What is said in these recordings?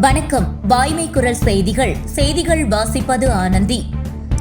வணக்கம். வாய்மை குரல் செய்திகள். செய்திகள் வாசிப்பது ஆனந்தி.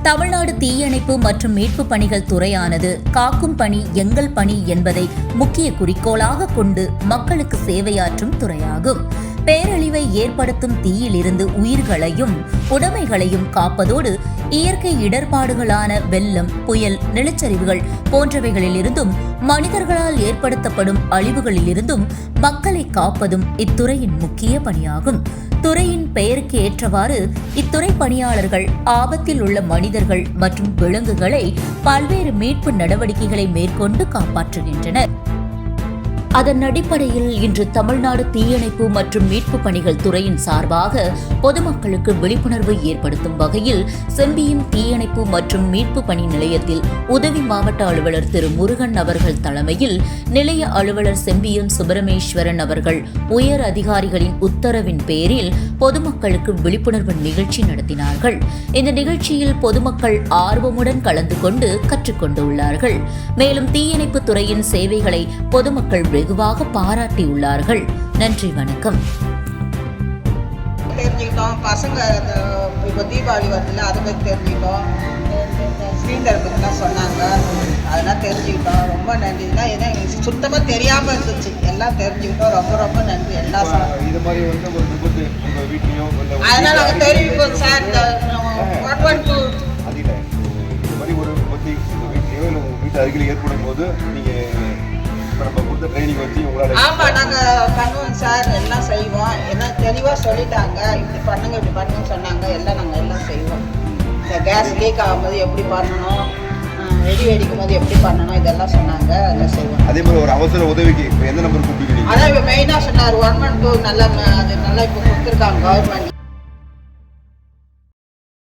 தமிழ்நாடு தீயணைப்பு மற்றும் மீட்பு பணிகள் துறையானது காக்கும் பணி எங்கள் பணி என்பதை முக்கிய குறிக்கோளாக கொண்டு மக்களுக்கு சேவையாற்றும் துறையாகும். பேரழிவை ஏற்படுத்தும் தீயிலிருந்து உயிர்களையும் உடைமைகளையும் காப்பதோடு இயற்கை இடர்பாடுகளான வெள்ளம் புயல் நிலச்சரிவுகள் போன்றவைகளிலிருந்தும் மனிதர்களால் ஏற்படுத்தப்படும் அழிவுகளிலிருந்தும் மக்களை காப்பதும் இத்துறையின் முக்கிய பணியாகும். துறையின் பெயருக்கு ஏற்றவாறு இத்துறை பணியாளர்கள் ஆபத்தில் உள்ள மனிதர்கள் மற்றும் விலங்குகளை பல்வேறு மீட்பு நடவடிக்கைகளை மேற்கொண்டு காப்பாற்றுகின்றனர். அதன் அடிப்படையில் இன்று தமிழ்நாடு தீயணைப்பு மற்றும் மீட்பு பணிகள் துறையின் சார்பாக பொதுமக்களுக்கு விழிப்புணர்வு ஏற்படுத்தும் வகையில் செம்பியம் தீயணைப்பு மற்றும் மீட்பு பணி நிலையத்தில் உதவி மாவட்ட அலுவலர் திரு முருகன் அவர்கள் தலைமையில் நிலைய அலுவலர் செம்பியம் சுப்பிரமேஸ்வரன் அவர்கள் உயர் அதிகாரிகளின் உத்தரவின் பேரில் பொதுமக்களுக்கு விழிப்புணர்வு நிகழ்ச்சி நடத்தினார்கள். இந்த நிகழ்ச்சியில் பொதுமக்கள் ஆர்வமுடன் கலந்து கொண்டு கற்றுக்கொண்டுள்ளார்கள் மேலும் தீயணைப்பு துறையின் சேவைகளை பொதுமக்கள் வெகுவாக பாராட்டியுள்ளார்கள். நன்றி வணக்கம். தெரிஞ்சுக்கிட்டோம். பசங்க இப்போ தீபாவளி வருதுல்ல அதை பற்றி தெரிஞ்சுக்கிட்டோம். ஸ்ரீதர் பற்றிலாம் சொன்னாங்க. அதெல்லாம் தெரிஞ்சுக்கிட்டோம். ரொம்ப நன்றி. எதுவும் எங்களுக்கு சுத்தமாக தெரியாமல் இருந்துச்சு. எல்லாம் தெரிஞ்சுக்கிட்டோம். ரொம்ப ரொம்ப நன்றி. எல்லா சார். இது மாதிரி வந்து ஒரு விபத்து அதனால் நாங்கள் தெரிவிப்போம் சார். இந்த ஒன் ஒன் டூ அதில்ல. இது மாதிரி ஒரு விபத்து உங்க வீட்லயோ இல்லை உங்க வீட்டு அருகில் ஏற்படும் போது நீங்க இப்ப நம்ம கொடுத்த ட்ரைனிங் வச்சு உங்களால ஆமாம் நாங்கள் பண்ணுவோம் சார் எல்லாம் செய்வோம். எல்லாம் தெளிவாக சொல்லிட்டாங்க. இப்படி பண்ணுங்க இப்படி பண்ணுங்கன்னு சொன்னாங்க. எல்லாம் நாங்கள் எல்லாம் செய்வோம். இந்த கேஸ் லீக் ஆகும்போது எப்படி பண்ணணும்? வெடி வெடிக்கும் போது எப்படி பண்ணணும்? இதெல்லாம் சொன்னாங்க. அதெல்லாம் செய்வோம். அதே மாதிரி ஒரு அவசர உதவிக்கு இப்ப எந்த நம்பர் கூப்பிடுவீங்க அதான் இப்போ மெயினாக சொன்னார் ஒன் ஒன் டூ நல்லா அது நல்லா இப்போ கொடுத்துருக்காங்க கவர்மெண்ட்ல